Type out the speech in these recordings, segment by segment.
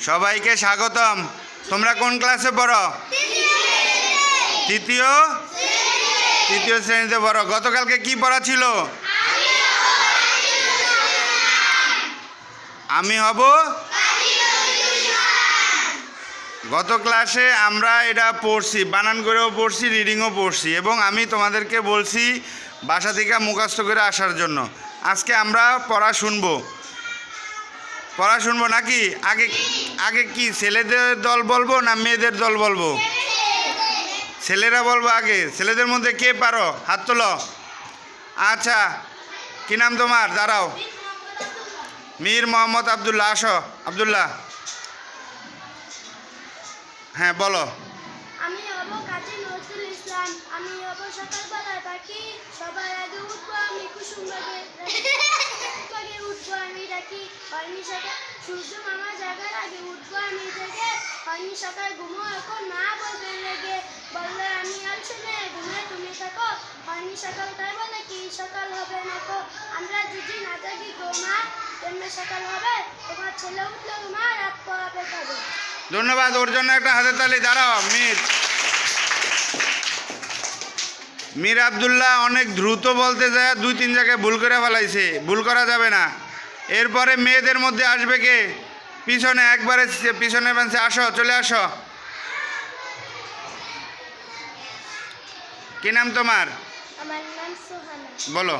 সবাইকে স্বাগতম। তোমরা কোন ক্লাসে পড়ো? তৃতীয়? তৃতীয় শ্রেণীতে পড়ো। গতকালকে কি পড়া ছিল? আমি হব? গত ক্লাসে আমরা এটা পড়ছি, বানান করেও পড়ছি, রিডিংও পড়ছি এবং আমি তোমাদেরকে বলছি বাসা থেকে মুখস্থ করে আসার জন্য। আজকে আমরা পড়া শুনব। পড়া শুনব নাকি? আগে আগে কি ছেলেদের দল বলব না মেয়েদের দল বলব? ছেলেরা বলব আগে। ছেলেদের মধ্যে কে পারো? হাত তোলো। আচ্ছা কি নাম তোমার? দাঁড়াও। মীর মোহাম্মদ আবদুল্লাহ, আসো। আবদুল্লাহ। হ্যাঁ বলো। আমি পাখি। সবার আগে উঠবো, আমি বাগে বাগে উঠবো আমি ডাকি হয়নি সূর্য মামা জাগার আগে উঠবো আমি হয়নি সকাল ঘুমো এখন, মা বলবে লেগে বললে, আমি ঘুমে তুমি থাকো। হয়নি সকাল, তাই বলে কি সকাল হবে আমরা না জাগি গো মা তেমনি সকাল হবে, তোমার ছেলে উঠলে মা রাত পড়াবে ধন্যবাদ, ওর জন্য একটা হাতের তালি, দাঁড়াও, মীর। মীর আবদুল্লাহ অনেক দ্রুত বলতে যায়, দুই তিন জায়গায় ভুল করে ফেলাইছে। ভুল করা যাবে না। এরপরে মেয়েদের মধ্যে আসবে কে? পিছনে একবারে পিছনে বেঞ্চে আসো চলে আসো। কি নাম তোমার? আমার নাম সোহানা। বলো।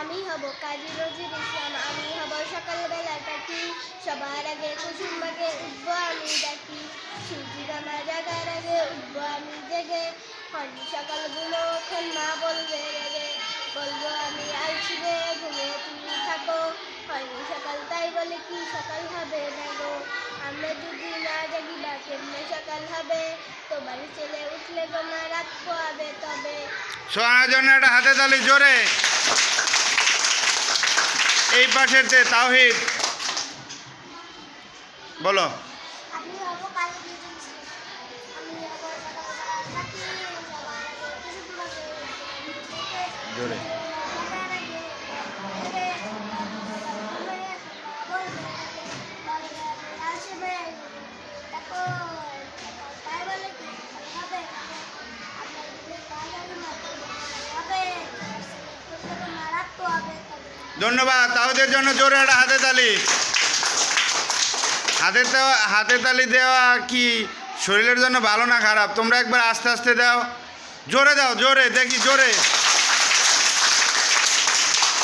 আমি হব কাজী নজরুল ইসলাম। আমি হব সকালবেলার পাখি সবার আগে কুসুম উঠবো আমি ডাকি। সূর্যি আমার জাগার আগে উঠবো আমি জেগে। সকালগুলো ওঠেন মা বলব সোহানার জন্য একটা হাতে তালি জোরে। এই পাশের যে তাওহিদ বলো। আমি ধন্যবাদ তাওদের জন্য জোরে একটা হাতে তালি। হাতে হাতে তালি দেওয়া কি শরীরের জন্য ভালো না খারাপ? তোমরা একবার আস্তে আস্তে দাও। জোরে দাও জোরে দেখি জোরে।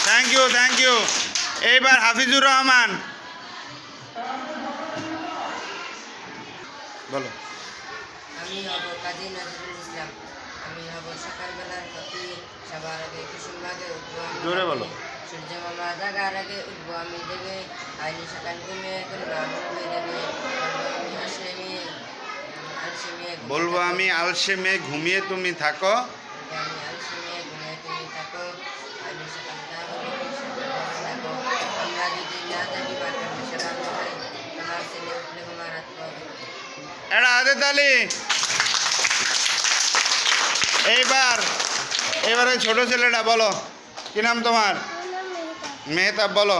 থ্যাংক ইউ থ্যাংক ইউ এইবার হাফিজুর রহমান। বলো। আমি হব কাজী নজরুল ইসলাম। আমি হব সকালবেলার পাখি সবার আগে কুসুম আমি জোরে বলো। সূর্য মামা জাগার আগে উঠবো আমি জেগে আইনি সকাল ঘুমিয়ে কোনো না ঘুমিয়ে বলব আমি থাকো বলব আমি আলসে মেয়ে ঘুমিয়ে তুমি থাকো। এটা হাতে তালি। এইবার এবার ছোট ছেলেটা বলো, কি নাম তোমার? মেহতাব বলো।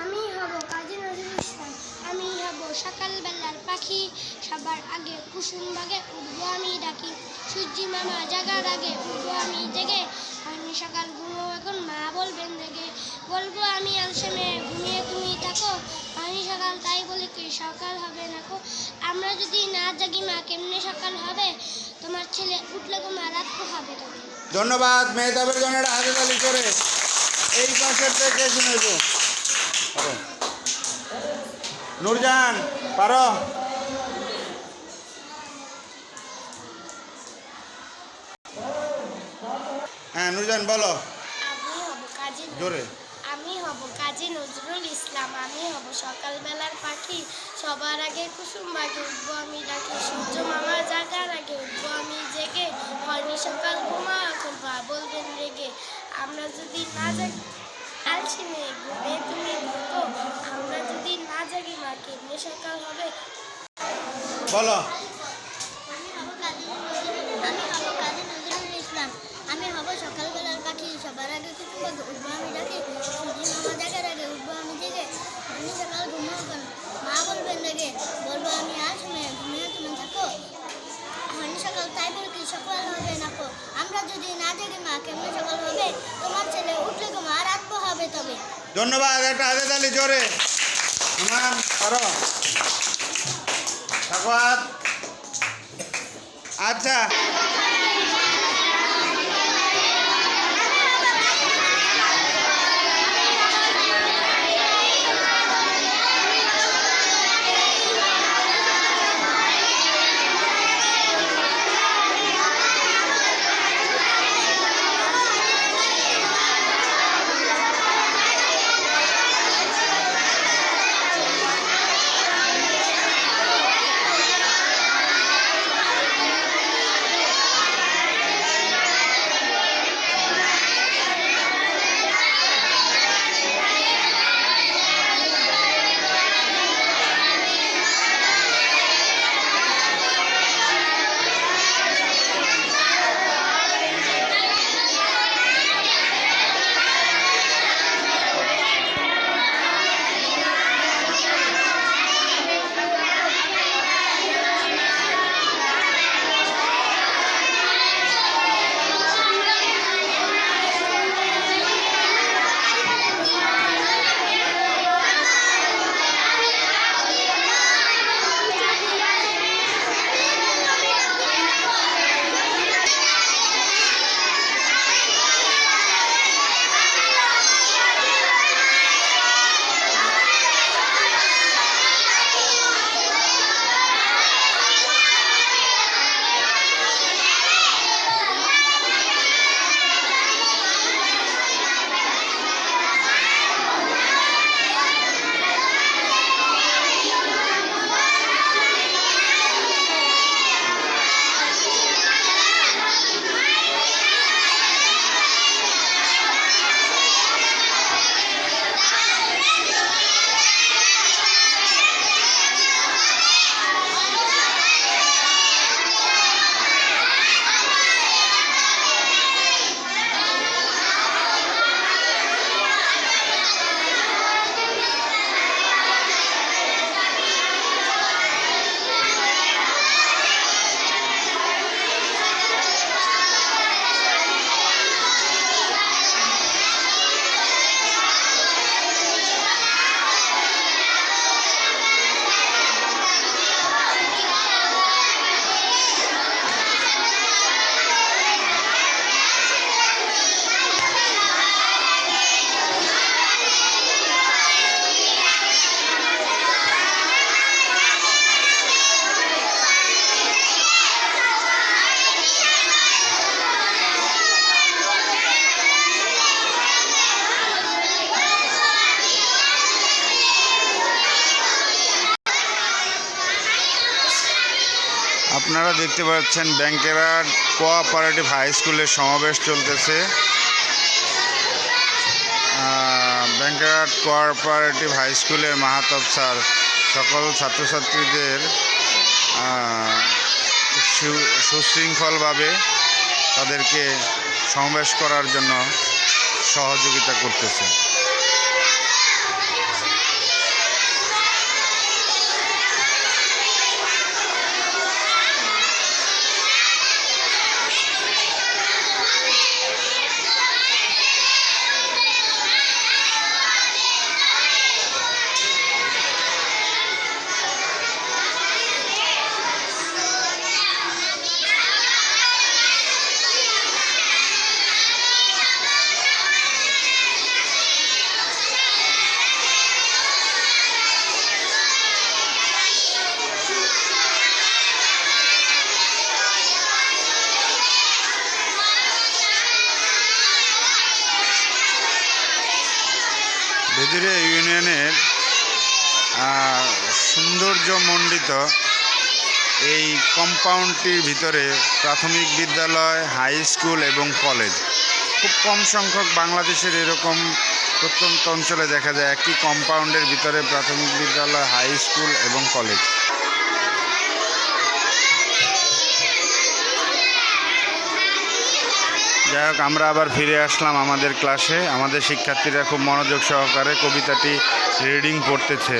আমি হব কাজী নজরুল ইসলাম। আমি হব সকালবেলার পাখি সবার আগে কুসুম বাগে উঠবো আমি ডাকি। সূর্যি মামা জাগার আগে উঠবো আমি জেগে। আমি সকাল ঘুমো এখন মা বলবেন জেগে বলব আমি আলসেমে ঘুমিয়ে তুমি থাকো। আমি সকাল তাই বলি কি সকাল হবে না কো। আমরা যদি না জাগি মা কেমনে সকাল হবে? তোমার ছেলে উঠলে গো মা রাত হবে তবে ধন্যবাদ মেহতাবের জন্য হাতে তালি করে। এই পাশের থেকে শুনেছ নুরজান পারো। হ্যাঁ নুরজান বলো। জোরে। হব কাজী নজরুল ইসলাম, আমি হব সকালবেলার পাখি। সবার আগে কুসুম বাগে উঠবো আমি ডাকি সূর্য মামা জাগার আগে উঠবো আমি জেগে। হয়নি সকাল ঘুমা, এখন বা বলবেন রেগে। আমরা যদি না জাগি আলছি মেয়ে ঘুমে তুমি আমরা যদি না জাগি মা, কেমনে সকাল হবে? বলো আমি হব কাজী নজরুল আমি হব কাজী নজরুল ইসলাম আমি হব সকালবেলার পাখি সবার আগে কুসুম বাগে উঠবো আমি ডাকি সূর্য মামা জাগার আগে উঠবো আমি জেগে আমি সকাল ঘুমাবো জেগে বলব আমি আজ মেয়ে ঘুমিয়ে তুমি থাকো এখন সকাল তাই বলে কি সকাল হবে না কো আমরা যদি না তোমার ছেলে উঠলে গো মা রাত হবে ধন্যবাদ একটা হাতে তালি জোরে। করো আচ্ছা। আপনারা দেখতে পাচ্ছেন ব্যাংকেরার কোঅপারেটিভ হাই স্কুলের সমাবেশ চলতেছে। ব্যাংকেরাট কোঅপারেটিভ হাই স্কুলের মাহাতব স্যার, সকল ছাত্রছাত্রীদের সুশৃঙ্খলভাবে তাদেরকে সমাবেশ করার জন্য সহযোগিতা করতেছে। সৌন্দর্যমণ্ডিত এই কম্পাউন্ডটির ভিতরে প্রাথমিক বিদ্যালয়, হাই স্কুল এবং কলেজ। খুব কম সংখ্যক বাংলাদেশের এরকম প্রত্যন্ত অঞ্চলে দেখা যায় একটি কম্পাউন্ডের ভিতরে প্রাথমিক বিদ্যালয়, হাই স্কুল এবং কলেজ। যাই হোক, আমরা আবার ফিরে আসলাম আমাদের ক্লাসে। আমাদের শিক্ষার্থীরা খুব মনোযোগ সহকারে কবিতাটি রিডিং পড়তেছে।